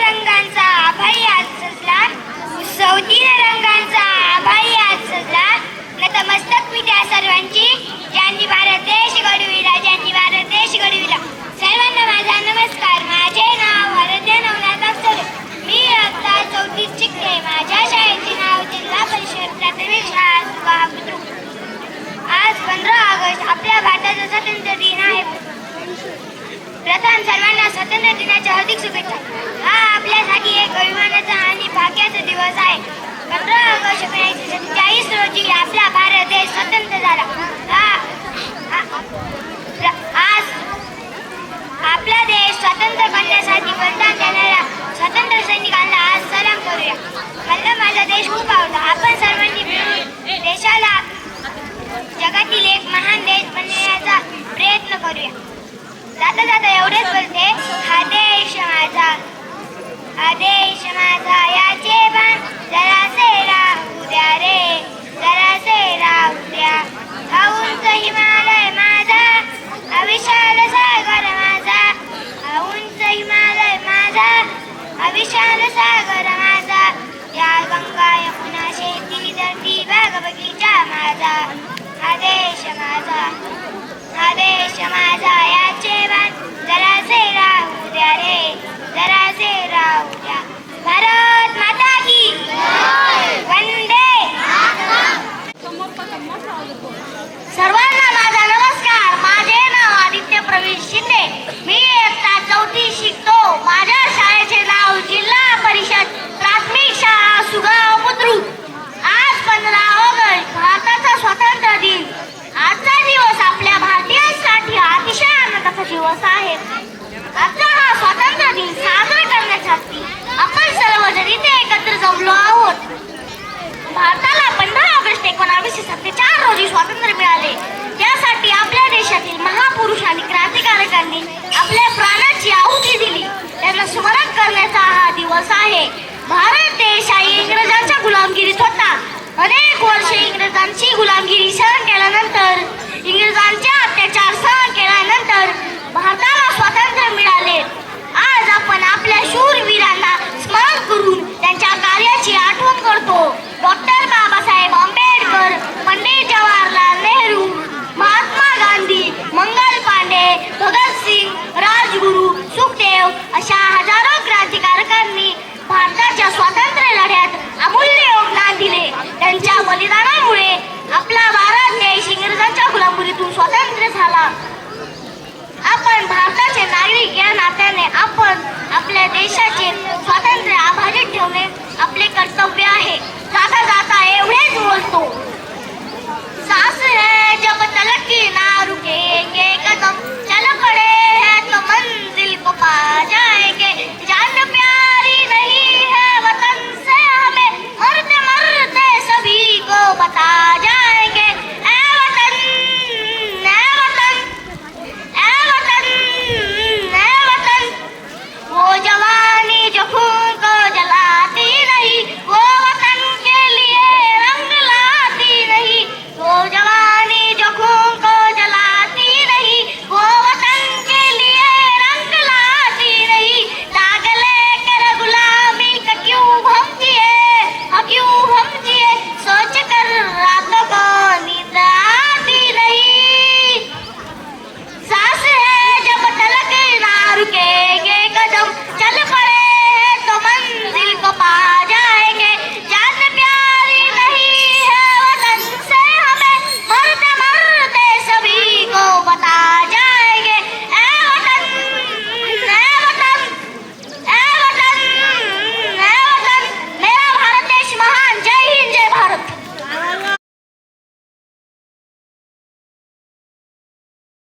रंगांचा आभाई आज सजला. उत्सव तीन रंगांचा आभाई आज सजला. नतमस्तक मी त्या सर्वांची. ज्यांनी भारत देश घडविला ज्यांनी भारत देश घडविला. सर्वांना माझा नमस्कार. माझे नाव आराध्य नवनाथ अक्षरे मी आता चौथीत शिकते माझ्या शाळेचे नाव जिल्हा परिषद प्राथमिक शाळा आज पंधरा ऑगस्ट आपल्या भारताचा स्वातंत्र्य प्रथम सर्वांना स्वातंत्र्य दिनाच्या हार्दिक शुभेच्छा. हा आपल्यासाठी एक अभिमानाचा आणि भाग्याचा दिवस आहे. पंधरा ऑगस्ट एकोणीसशे सत्तेचाळीस रोजी आपला भारत देश स्वतंत्र झाला. हा आज आपला देश स्वतंत्र करण्यासाठी बलिदान देणाऱ्या स्वतंत्र सैनिकांना आज सलाम करूया. मला माझा देश खूप आवडला आपण सर्वांनी मिळून देशाला जगातील एक महान देश बनण्याचा प्रयत्न करूया. जाता जाता एवढेच बोलते. आदेश माझा आदेश माझा याचे भान जरासे राहू द्या रे जरासे राहू द्या. हा हिमालय माझा अविशाल सागर माझा. हा हिमालय माझा अविशाल सागर माझा. या गंगा यमुना शेती धरती बाग बगीचा माझा. आदेश माझा आदेश माझा माझा याचे भान जरासे राहू द्या रे जरासे राहू द्या भारत माता की वंदे सर्वांना माझा नमस्कार माझे नाव आदित्य प्रवीण शिंदे मी इयत्ता चौथी शिकतो माझ्या शाळेचे नाव जिल्हा परिषद प्राथमिक शाळा सुगाव बुद्रुक आज पंधरा ऑगस्ट भारताचा स्वातंत्र्य दिन आजचा दिवस आपल्या भारतीयांसाठी अतिशय आनंदाचा दिवस आहे. आजचा हा स्वातंत्र्य दिन साजरा करण्यासाठी आपण सर्वजण इथे एकत्र जमलो आहोत. भारताला पंधरा ऑगस्ट एकोणावीसशे सत्तेचाळ रोजी स्वातंत्र्य मिळाले. त्यासाठी आपल्या देशातील महापुरुष आणि क्रांतिकारकांनी आपल्या प्राणाची आहुती दिली. त्यांना स्मरण करण्याचा हा दिवस आहे. भारत देश हा इंग्रजांच्या गुलामगिरीत होता. पंडित जवाहरलाल नेहरू महात्मा गांधी मंगल पांडे भगतसिंग राजगुरू सुखदेव अशा हजारो क्रांतिकारकांनी भारताच्या स्वातंत्र्य लढ्यात अमूल्य योगदान दिले. त्यांच्या बलिदानामुळे आपला भारत देश इंग्रजांच्या गुलामगिरीतून स्वातंत्र्य झाला. आपण भारताचे नागरिक या नात्याने आपण आपल्या देशाचे स्वातंत्र्य